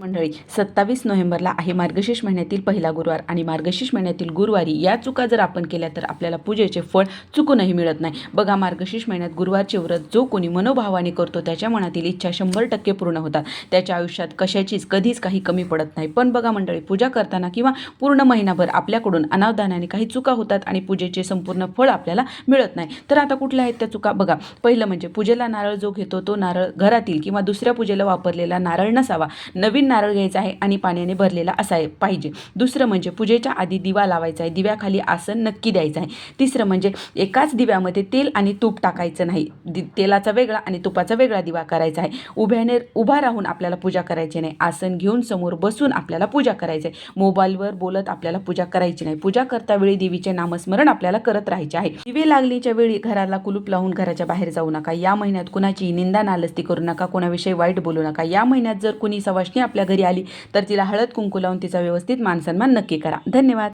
मंडळी सत्तावीस नोव्हेंबरला आहे मार्गशीर्ष महिन्यातील पहिला गुरुवार आणि मार्गशीर्ष महिन्यातील गुरुवारी या चुका जर आपण केल्या तर आपल्याला पूजेचे फळ चुकूनही मिळत नाही. बघा मार्गशीर्ष महिन्यात गुरुवारचे व्रत जो कोणी मनोभावाने करतो त्याच्या मनातील इच्छा शंभर टक्के पूर्ण होतात. त्याच्या आयुष्यात कशाचीच कधीच काही कमी पडत नाही. पण बघा मंडळी पूजा करताना किंवा पूर्ण महिनाभर आपल्याकडून अनावधानाने काही चुका होतात आणि पूजेचे संपूर्ण फळ आपल्याला मिळत नाही. तर आता कुठल्या आहेत त्या चुका? बघा पहिलं म्हणजे पूजेला नारळ जो घेतो तो नारळ घरातील किंवा दुसऱ्या पूजेला वापरलेला नारळ नसावा. नवीन नारळ घ्यायचा आहे आणि पाण्याने भरलेला असाय पाहिजे. दुसरं म्हणजे पूजेच्या आधी दिवा लावायचा आहे. दिव्याखाली आसन नक्की द्यायचं आहे. तिसरं म्हणजे एकाच दिव्यामध्ये तेल आणि तूप टाकायचं नाही. दि तेलाचा वेगळा आणि तुपाचा वेगळा दिवा करायचा आहे. उभ्याने उभा राहून आपल्याला पूजा करायची नाही. आसन घेऊन समोर बसून आपल्याला पूजा करायची आहे. मोबाईलवर बोलत आपल्याला पूजा करायची नाही. पूजा करता वेळी देवीचे नामस्मरण आपल्याला करत राहायचे आहे. दिवे लागलीच्या वेळी घराला कुलूप लावून घराच्या बाहेर जाऊ नका. या महिन्यात कुणाची निंदा नालस्ती करू नका. कोणाविषयी वाईट बोलू नका. या महिन्यात जर कुणी सवाशणी आपल्या घरी आली तर तिला हळद कुंकू लावून तिचा व्यवस्थित मानसन्मान नक्की करा. धन्यवाद.